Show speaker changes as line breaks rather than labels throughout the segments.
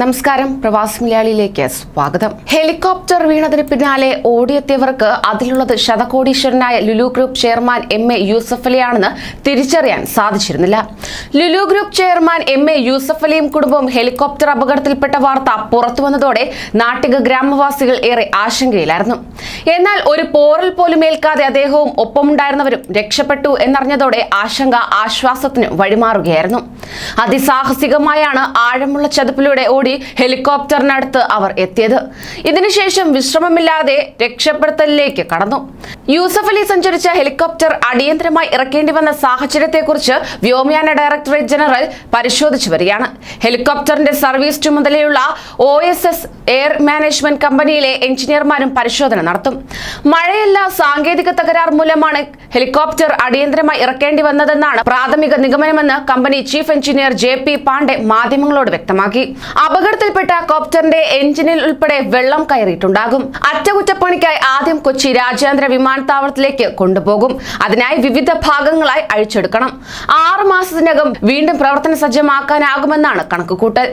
നമസ്കാരം. പ്രവാസി മലയാളിയിലേക്ക് സ്വാഗതം. ഹെലികോപ്റ്റർ വീണതിന് പിന്നാലെ ഓടിയെത്തിയവർക്ക് അതിലുള്ളത് ശതകോടീശ്വരനായ Lulu group chairman M A Yusuf അലിയാണെന്ന് തിരിച്ചറിയാൻ സാധിച്ചിരുന്നില്ല. Lulu group chairman M A Yusuf അലിയും കുടുംബവും ഹെലികോപ്റ്റർ അപകടത്തിൽപ്പെട്ട വാർത്ത പുറത്തുവന്നതോടെ നാട്ടിക ഗ്രാമവാസികൾ ഏറെ ആശങ്കയിലായിരുന്നു. എന്നാൽ ഒരു പോറൽ പോലും ഏൽക്കാതെ അദ്ദേഹവും ഒപ്പമുണ്ടായിരുന്നവരും രക്ഷപ്പെട്ടു എന്നറിഞ്ഞതോടെ ആശങ്ക ആശ്വാസത്തിന് വഴിമാറുകയായിരുന്നു. അതിസാഹസികമായാണ് ആഴമുള്ള ചതുപ്പിലൂടെ ഹെലികോപ്റ്ററിനടുത്ത് അവർ എത്തിയത്. ഇതിനുശേഷം വിശ്രമമില്ലാതെ രക്ഷപ്പെടുത്തലിലേക്ക് കടന്നു. യൂസഫ് അലി സഞ്ചരിച്ച ഹെലികോപ്റ്റർ അടിയന്തരമായി ഇറക്കേണ്ടി വന്ന സാഹചര്യത്തെക്കുറിച്ച് വ്യോമയാന ഡയറക്ടറേറ്റ് ജനറൽ പരിശോധിച്ചു വരികയാണ്. ഹെലികോപ്റ്ററിന്റെ സർവീസ് ചുമതലയുള്ള O S S air management കമ്പനിയിലെ എഞ്ചിനീയർമാരും പരിശോധന നടത്തും. മഴയല്ല സാങ്കേതിക തകരാർ മൂലമാണ് ഹെലികോപ്റ്റർ അടിയന്തരമായി ഇറക്കേണ്ടി വന്നതെന്നാണ് പ്രാഥമിക നിഗമനമെന്ന് company chief engineer J P Pandey മാധ്യമങ്ങളോട് വ്യക്തമാക്കി. അപകടത്തിൽപ്പെട്ട കോപ്റ്ററിന്റെ എഞ്ചിനിൽ ഉൾപ്പെടെ വെള്ളം കയറിയിട്ടുണ്ടാകും. അറ്റകുറ്റപ്പണിക്കായി ആദ്യം കൊച്ചി രാജ്യാന്തര വിമാനത്താവളത്തിലേക്ക് കൊണ്ടുപോകും. അതിനായി വിവിധ ഭാഗങ്ങളായി അഴിച്ചെടുക്കണം. ആറു മാസത്തിനകം വീണ്ടും പ്രവർത്തന സജ്ജമാക്കാനാകുമെന്നാണ് കണക്കുകൂട്ടൽ.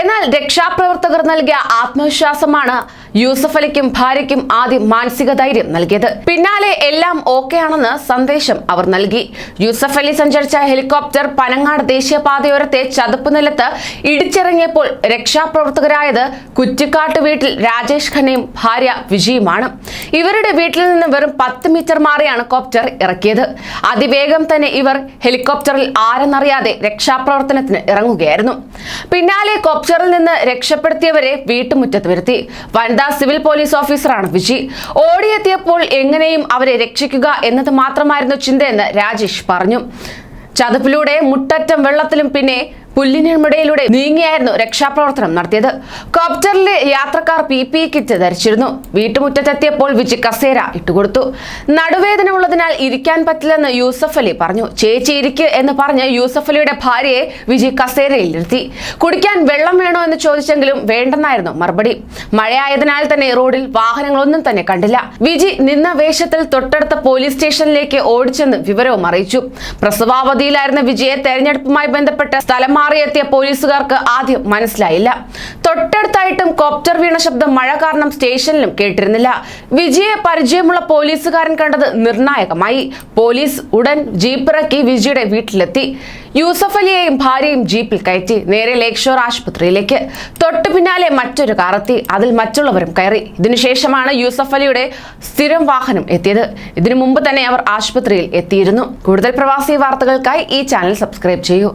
എന്നാൽ രക്ഷാപ്രവർത്തകർ നൽകിയ ആത്മവിശ്വാസമാണ് യൂസഫ് അലിക്കും ഭാര്യയ്ക്കും ആദ്യം മാനസിക ധൈര്യം നൽകിയത്. പിന്നാലെ എല്ലാം ഓക്കെ ആണെന്ന് സന്ദേശം അവർ നൽകി. യൂസഫ് അലി സഞ്ചരിച്ച ഹെലികോപ്റ്റർ പനങ്ങാട് ദേശീയപാതയോരത്തെ ചതുപ്പ് നിലത്ത് ഇടിച്ചിറങ്ങിയപ്പോൾ രക്ഷാപ്രവർത്തകരായത് കുറ്റിക്കാട്ട് വീട്ടിൽ രാജേഷ് ഖന്നയും ഭാര്യ വിജയുമാണ്. ഇവരുടെ വീട്ടിൽ നിന്ന് വെറും പത്ത് മീറ്റർ മാറിയാണ് കോപ്റ്റർ ഇറക്കിയത്. അതിവേഗം തന്നെ ഇവർ ഹെലികോപ്റ്ററിൽ ആരെന്നറിയാതെ രക്ഷാപ്രവർത്തനത്തിന് ഇറങ്ങുകയായിരുന്നു. പിന്നാലെ കോപ്റ്ററിൽ നിന്ന് രക്ഷപ്പെടുത്തിയവരെ വീട്ടുമുറ്റത്ത് വരുത്തി. വനിതാ സിവിൽ പോലീസ് ഓഫീസറാണ് വിജി. ഓടിയെത്തിയപ്പോൾ എങ്ങനെയും അവരെ രക്ഷിക്കുക എന്നത് മാത്രമായിരുന്നു ചിന്തയെന്ന് രാജേഷ് പറഞ്ഞു. ചതുപ്പിലൂടെ മുട്ടറ്റം വെള്ളത്തിലും പിന്നെ പുല്ലിനിടയിലൂടെ നീങ്ങിയായിരുന്നു രക്ഷാപ്രവർത്തനം നടത്തിയത്. കോപ്റ്ററിലെ യാത്രക്കാർ പി പി കിറ്റ് ധരിച്ചിരുന്നു. വീട്ടുമുറ്റത്തെത്തിയപ്പോൾ വിജി കസേര ഇട്ടുകൊടുത്തു. നടുവേദന ഉള്ളതിനാൽ ഇരിക്കാൻ പറ്റില്ലെന്ന് യൂസഫ് അലി പറഞ്ഞു. ചേച്ചി ഇരിക്കു എന്ന് പറഞ്ഞ് യൂസഫ് അലിയുടെ ഭാര്യയെ വിജി കസേരയിൽ ഇരുത്തി. കുടിക്കാൻ വെള്ളം വേണോ എന്ന് ചോദിച്ചെങ്കിലും വേണ്ടെന്നായിരുന്നു മറുപടി. മഴയായതിനാൽ തന്നെ റോഡിൽ വാഹനങ്ങളൊന്നും തന്നെ കണ്ടില്ല. വിജി നിന്ന വേഷത്തിൽ തൊട്ടടുത്ത പോലീസ് സ്റ്റേഷനിലേക്ക് ഓടിച്ചെന്ന് വിവരവും അറിയിച്ചു. പ്രസവാവധിയിലായിരുന്ന വിജയെ തെരഞ്ഞെടുപ്പുമായി ബന്ധപ്പെട്ട് സ്ഥലം മാറിയെത്തിയ പോലീസുകാർക്ക് ആദ്യം മനസ്സിലായില്ല. തൊട്ടടുത്തായിട്ടും കോപ്റ്റർ വീണ ശബ്ദം മഴ കാരണം സ്റ്റേഷനിലും കേട്ടിരുന്നില്ല. വിജയെ പരിചയമുള്ള പോലീസുകാരൻ കണ്ടത് നിർണായകമായി. പോലീസ് ഉടൻ ജീപ്പിറക്കി വിജയുടെ വീട്ടിലെത്തി. യൂസഫ് അലിയെയും ഭാര്യയും ജീപ്പിൽ കയറ്റി നേരെ ലേക്ക് ഷോർ ആശുപത്രിയിലേക്ക്. തൊട്ടു പിന്നാലെ മറ്റൊരു കാറെത്തി അതിൽ മറ്റുള്ളവരും കയറി. ഇതിനുശേഷമാണ് യൂസഫ് അലിയുടെ സ്ഥിരം വാഹനം എത്തിയത്. ഇതിനു മുമ്പ് തന്നെ അവർ ആശുപത്രിയിൽ എത്തിയിരുന്നു. കൂടുതൽ പ്രവാസി വാർത്തകൾക്കായി ഈ ചാനൽ സബ്സ്ക്രൈബ് ചെയ്യൂ.